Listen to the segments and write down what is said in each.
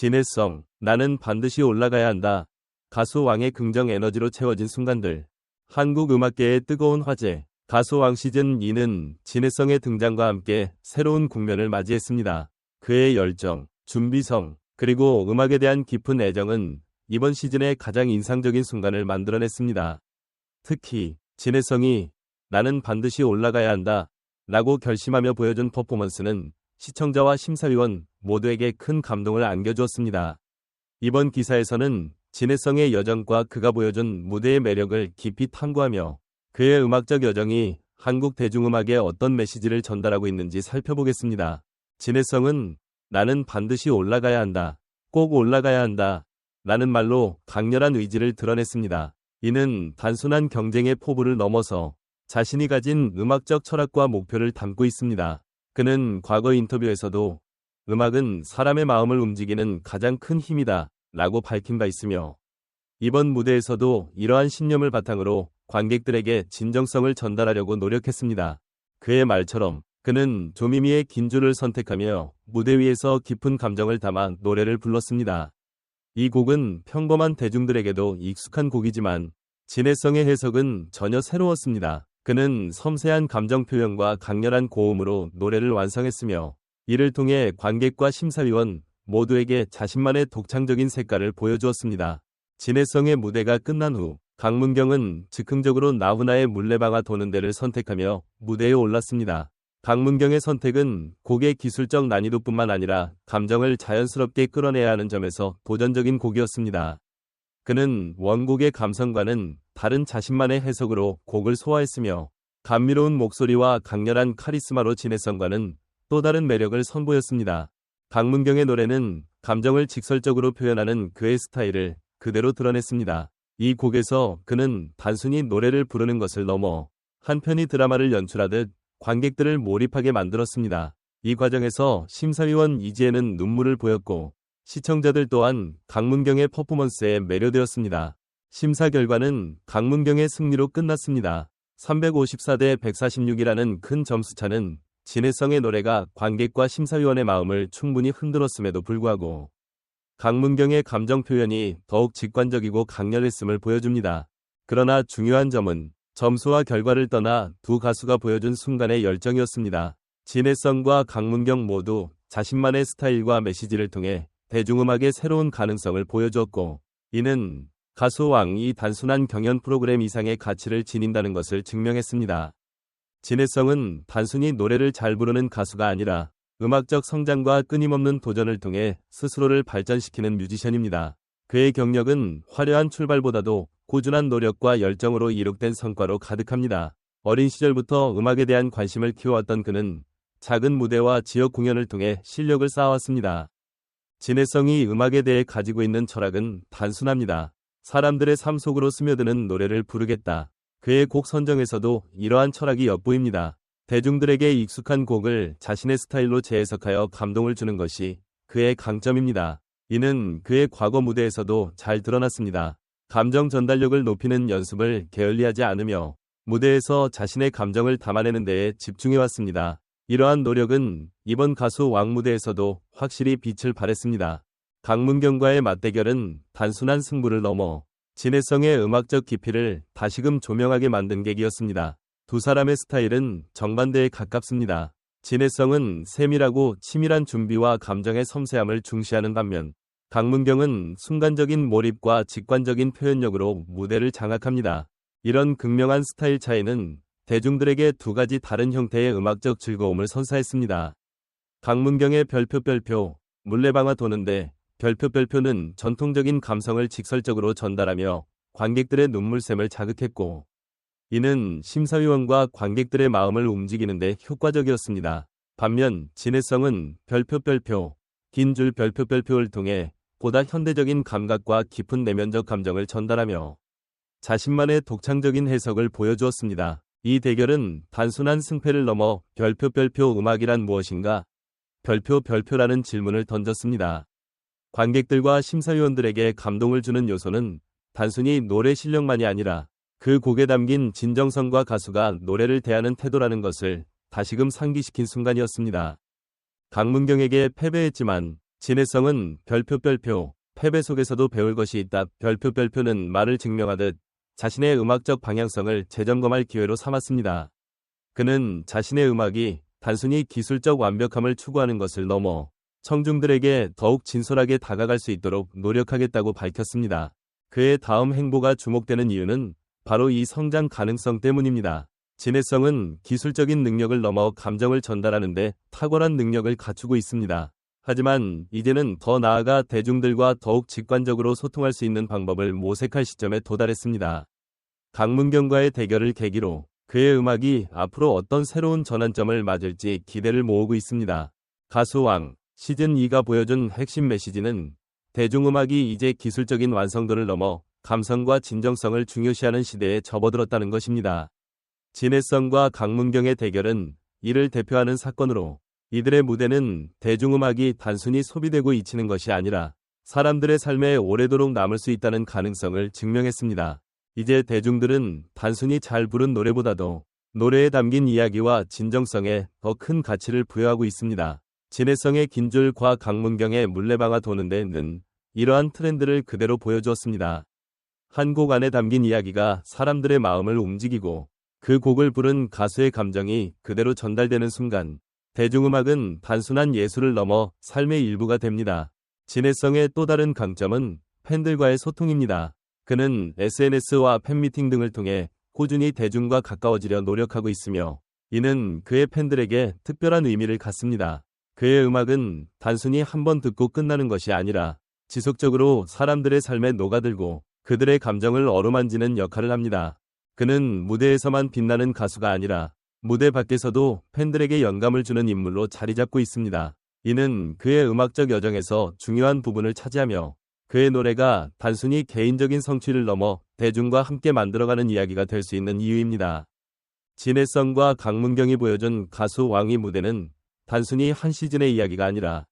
진해성, 나는 반드시 올라가야 한다. 가수 왕의 긍정 에너지로 채워진 순간들. 한국 음악계의 뜨거운 화제. 가수 왕 시즌 2는 진해성의 등장과 함께 새로운 국면을 맞이했습니다. 그의 열정, 준비성, 그리고 음악에 대한 깊은 애정은 이번 시즌의 가장 인상적인 순간을 만들어냈습니다. 특히 진해성이 나는 반드시 올라가야 한다 라고 결심하며 보여준 퍼포먼스는 시청자와 심사위원 모두에게 큰 감동을 안겨주었습니다. 이번 기사에서는 진해성의 여정과 그가 보여준 무대의 매력을 깊이 탐구하며 그의 음악적 여정이 한국 대중음악에 어떤 메시지를 전달하고 있는지 살펴보겠습니다. 진해성은 나는 반드시 올라가야 한다. 꼭 올라가야 한다. 라는 말로 강렬한 의지를 드러냈습니다. 이는 단순한 경쟁의 포부를 넘어서 자신이 가진 음악적 철학과 목표를 담고 있습니다. 그는 과거 인터뷰에서도 음악은 사람의 마음을 움직이는 가장 큰 힘이다 라고 밝힌 바 있으며 이번 무대에서도 이러한 신념을 바탕으로 관객들에게 진정성을 전달하려고 노력했습니다. 그의 말처럼 그는 조미미의 긴 줄을 선택하며 무대 위에서 깊은 감정을 담아 노래를 불렀습니다. 이 곡은 평범한 대중들에게도 익숙한 곡이지만 진해성의 해석은 전혀 새로웠습니다. 그는 섬세한 감정 표현과 강렬한 고음으로 노래를 완성했으며 이를 통해 관객과 심사위원 모두에게 자신만의 독창적인 색깔을 보여주었습니다. 진해성의 무대가 끝난 후 강문경은 즉흥적으로 나훈아의 물레방아 도는 데를 선택하며 무대에 올랐습니다. 강문경의 선택은 곡의 기술적 난이도뿐만 아니라 감정을 자연스럽게 끌어내야 하는 점에서 도전적인 곡이었습니다. 그는 원곡의 감성과는 다른 자신만의 해석으로 곡을 소화했으며 감미로운 목소리와 강렬한 카리스마로 진해성과는 또 다른 매력을 선보였습니다. 강문경의 노래는 감정을 직설적으로 표현하는 그의 스타일을 그대로 드러냈습니다. 이 곡에서 그는 단순히 노래를 부르는 것을 넘어 한편의 드라마를 연출하듯 관객들을 몰입하게 만들었습니다. 이 과정에서 심사위원 이지혜는 눈물을 보였고 시청자들 또한 강문경의 퍼포먼스에 매료되었습니다. 심사 결과는 강문경의 승리로 끝났습니다. 354대 146이라는 큰 점수차는 진해성의 노래가 관객과 심사위원의 마음을 충분히 흔들었음에도 불구하고 강문경의 감정 표현이 더욱 직관적이고 강렬했음을 보여줍니다. 그러나 중요한 점은 점수와 결과를 떠나 두 가수가 보여준 순간의 열정이었습니다. 진해성과 강문경 모두 자신만의 스타일과 메시지를 통해 대중음악의 새로운 가능성을 보여주었고 이는 가수 왕이 단순한 경연 프로그램 이상의 가치를 지닌다는 것을 증명했습니다. 진해성은 단순히 노래를 잘 부르는 가수가 아니라 음악적 성장과 끊임없는 도전을 통해 스스로를 발전시키는 뮤지션입니다. 그의 경력은 화려한 출발보다도 꾸준한 노력과 열정으로 이룩된 성과로 가득합니다. 어린 시절부터 음악에 대한 관심을 키워왔던 그는 작은 무대와 지역 공연을 통해 실력을 쌓아왔습니다. 진해성이 음악에 대해 가지고 있는 철학은 단순합니다. 사람들의 삶 속으로 스며드는 노래를 부르겠다. 그의 곡 선정에서도 이러한 철학이 엿보입니다. 대중들에게 익숙한 곡을 자신의 스타일로 재해석하여 감동을 주는 것이 그의 강점입니다. 이는 그의 과거 무대에서도 잘 드러났습니다. 감정 전달력을 높이는 연습을 게을리하지 않으며 무대에서 자신의 감정을 담아내는 데에 집중해왔습니다. 이러한 노력은 이번 가수 왕 무대에서도 확실히 빛을 발했습니다. 강문경과의 맞대결은 단순한 승부를 넘어 진해성의 음악적 깊이를 다시금 조명하게 만든 계기였습니다. 두 사람의 스타일은 정반대에 가깝습니다. 진해성은 세밀하고 치밀한 준비와 감정의 섬세함을 중시하는 반면 강문경은 순간적인 몰입과 직관적인 표현력으로 무대를 장악합니다. 이런 극명한 스타일 차이는 대중들에게 두 가지 다른 형태의 음악적 즐거움을 선사했습니다. 강문경의 별표 별표, 물레방아 도는데 별표 별표는 전통적인 감성을 직설적으로 전달하며 관객들의 눈물샘을 자극했고 이는 심사위원과 관객들의 마음을 움직이는 데 효과적이었습니다. 반면 진해성은 별표 별표, 긴 줄 별표 별표를 통해 보다 현대적인 감각과 깊은 내면적 감정을 전달하며 자신만의 독창적인 해석을 보여주었습니다. 이 대결은 단순한 승패를 넘어 별표 별표 음악이란 무엇인가? 별표 별표라는 질문을 던졌습니다. 관객들과 심사위원들에게 감동을 주는 요소는 단순히 노래 실력만이 아니라 그 곡에 담긴 진정성과 가수가 노래를 대하는 태도라는 것을 다시금 상기시킨 순간이었습니다. 강문경에게 패배했지만 진해성은 별표 별표, 패배 속에서도 배울 것이 있다. 별표 별표는 말을 증명하듯 자신의 음악적 방향성을 재점검할 기회로 삼았습니다. 그는 자신의 음악이 단순히 기술적 완벽함을 추구하는 것을 넘어 청중들에게 더욱 진솔하게 다가갈 수 있도록 노력하겠다고 밝혔습니다. 그의 다음 행보가 주목되는 이유는 바로 이 성장 가능성 때문입니다. 진해성은 기술적인 능력을 넘어 감정을 전달하는데 탁월한 능력을 갖추고 있습니다. 하지만 이제는 더 나아가 대중들과 더욱 직관적으로 소통할 수 있는 방법을 모색할 시점에 도달했습니다. 강문경과의 대결을 계기로 그의 음악이 앞으로 어떤 새로운 전환점을 맞을지 기대를 모으고 있습니다. 가수왕 시즌 2가 보여준 핵심 메시지는 대중음악이 이제 기술적인 완성도를 넘어 감성과 진정성을 중요시하는 시대에 접어들었다는 것입니다. 진해성과 강문경의 대결은 이를 대표하는 사건으로 이들의 무대는 대중음악이 단순히 소비되고 잊히는 것이 아니라 사람들의 삶에 오래도록 남을 수 있다는 가능성을 증명했습니다. 이제 대중들은 단순히 잘 부른 노래보다도 노래에 담긴 이야기와 진정성에 더 큰 가치를 부여하고 있습니다. 진해성의 긴줄과 강문경의 물레방아 도는 데는 이러한 트렌드를 그대로 보여주었습니다. 한 곡 안에 담긴 이야기가 사람들의 마음을 움직이고 그 곡을 부른 가수의 감정이 그대로 전달되는 순간 대중음악은 단순한 예술을 넘어 삶의 일부가 됩니다. 진해성의 또 다른 강점은 팬들과의 소통입니다. 그는 SNS와 팬미팅 등을 통해 꾸준히 대중과 가까워지려 노력하고 있으며 이는 그의 팬들에게 특별한 의미를 갖습니다. 그의 음악은 단순히 한 번 듣고 끝나는 것이 아니라 지속적으로 사람들의 삶에 녹아들고 그들의 감정을 어루만지는 역할을 합니다. 그는 무대에서만 빛나는 가수가 아니라 무대 밖에서도 팬들에게 영감을 주는 인물로 자리 잡고 있습니다. 이는 그의 음악적 여정에서 중요한 부분을 차지하며 그의 노래가 단순히 개인적인 성취를 넘어 대중과 함께 만들어가는 이야기가 될 수 있는 이유입니다. 진해성과 강문경이 보여준 가수 왕의 무대는 단순히 한 시즌의 이야기가 아니라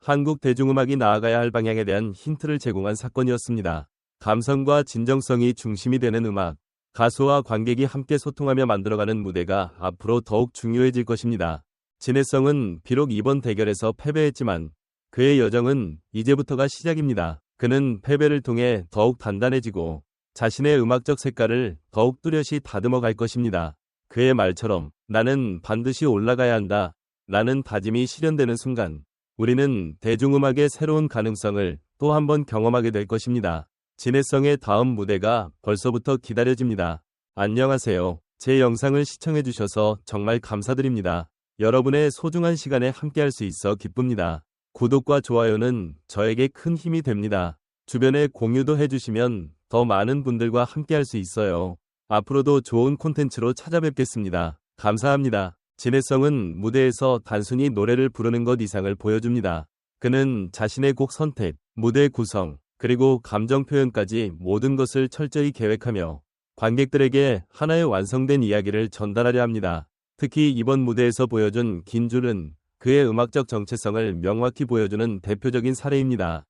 한국 대중음악이 나아가야 할 방향에 대한 힌트를 제공한 사건이었습니다. 감성과 진정성이 중심이 되는 음악, 가수와 관객이 함께 소통하며 만들어가는 무대가 앞으로 더욱 중요해질 것입니다. 진해성은 비록 이번 대결에서 패배했지만 그의 여정은 이제부터가 시작입니다. 그는 패배를 통해 더욱 단단해지고 자신의 음악적 색깔을 더욱 뚜렷이 다듬어 갈 것입니다. 그의 말처럼 나는 반드시 올라가야 한다. 라는 다짐이 실현되는 순간 우리는 대중음악의 새로운 가능성을 또 한 번 경험하게 될 것입니다. 진해성의 다음 무대가 벌써부터 기다려집니다. 안녕하세요. 제 영상을 시청해주셔서 정말 감사드립니다. 여러분의 소중한 시간에 함께할 수 있어 기쁩니다. 구독과 좋아요는 저에게 큰 힘이 됩니다. 주변에 공유도 해주시면 더 많은 분들과 함께할 수 있어요. 앞으로도 좋은 콘텐츠로 찾아뵙겠습니다. 감사합니다. 진해성은 무대에서 단순히 노래를 부르는 것 이상을 보여줍니다. 그는 자신의 곡 선택, 무대 구성, 그리고 감정 표현까지 모든 것을 철저히 계획하며 관객들에게 하나의 완성된 이야기를 전달하려 합니다. 특히 이번 무대에서 보여준 긴 줄은 그의 음악적 정체성을 명확히 보여주는 대표적인 사례입니다.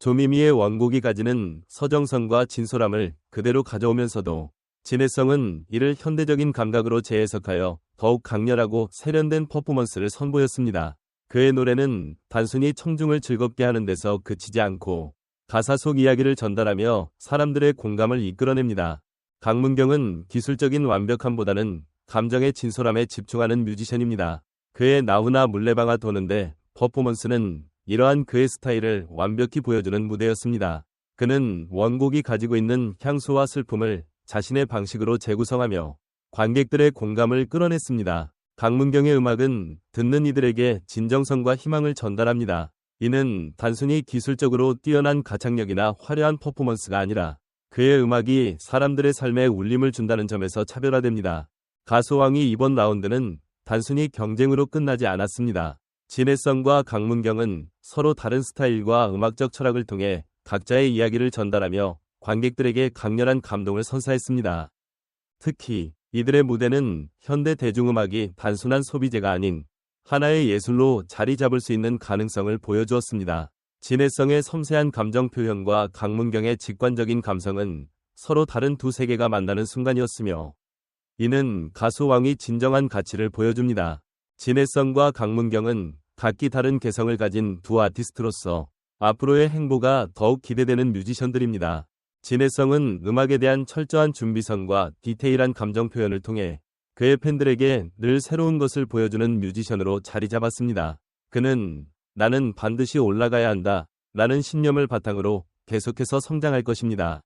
조미미의 원곡이 가지는 서정성과 진솔함을 그대로 가져오면서도 진해성은 이를 현대적인 감각으로 재해석하여 더욱 강렬하고 세련된 퍼포먼스를 선보였습니다. 그의 노래는 단순히 청중을 즐겁게 하는 데서 그치지 않고 가사 속 이야기를 전달하며 사람들의 공감을 이끌어냅니다. 강문경은 기술적인 완벽함보다는 감정의 진솔함에 집중하는 뮤지션입니다. 그의 나훈아 물레방아 도는데 퍼포먼스는 이러한 그의 스타일을 완벽히 보여주는 무대였습니다. 그는 원곡이 가지고 있는 향수와 슬픔을 자신의 방식으로 재구성하며 관객들의 공감을 끌어냈습니다. 강문경의 음악은 듣는 이들에게 진정성과 희망을 전달합니다. 이는 단순히 기술적으로 뛰어난 가창력이나 화려한 퍼포먼스가 아니라 그의 음악이 사람들의 삶에 울림을 준다는 점에서 차별화됩니다. 가수왕이 이번 라운드는 단순히 경쟁으로 끝나지 않았습니다. 진해성과 강문경은 서로 다른 스타일과 음악적 철학을 통해 각자의 이야기를 전달하며 관객들에게 강렬한 감동을 선사했습니다. 특히 이들의 무대는 현대 대중음악이 단순한 소비재가 아닌 하나의 예술로 자리 잡을 수 있는 가능성을 보여주었습니다. 진해성의 섬세한 감정 표현과 강문경의 직관적인 감성은 서로 다른 두 세계가 만나는 순간이었으며 이는 가수왕이 진정한 가치를 보여줍니다. 진해성과 강문경은 각기 다른 개성을 가진 두 아티스트로서 앞으로의 행보가 더욱 기대되는 뮤지션들입니다. 진해성은 음악에 대한 철저한 준비성과 디테일한 감정 표현을 통해 그의 팬들에게 늘 새로운 것을 보여주는 뮤지션으로 자리 잡았습니다. 그는 나는 반드시 올라가야 한다 라는 신념을 바탕으로 계속해서 성장할 것입니다.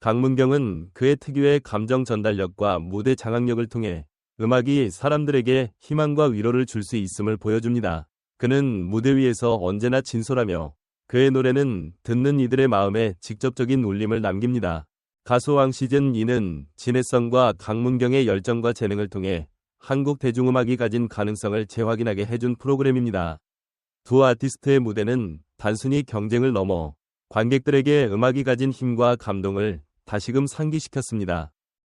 강문경은 그의 특유의 감정 전달력과 무대 장악력을 통해 음악이 사람들에게 희망과 위로를 줄 수 있음을 보여줍니다. 그는 무대 위에서 언제나 진솔하며 그의 노래는 듣는 이들의 마음에 직접적인 울림을 남깁니다. 가수왕 시즌 2는 진해성과 강문경의 열정과 재능을 통해 한국 대중음악이 가진 가능성을 재확인하게 해준 프로그램입니다. 두 아티스트의 무대는 단순히 경쟁을 넘어 관객들에게 음악이 가진 힘과 감동을 다시금 상기시켰습니다.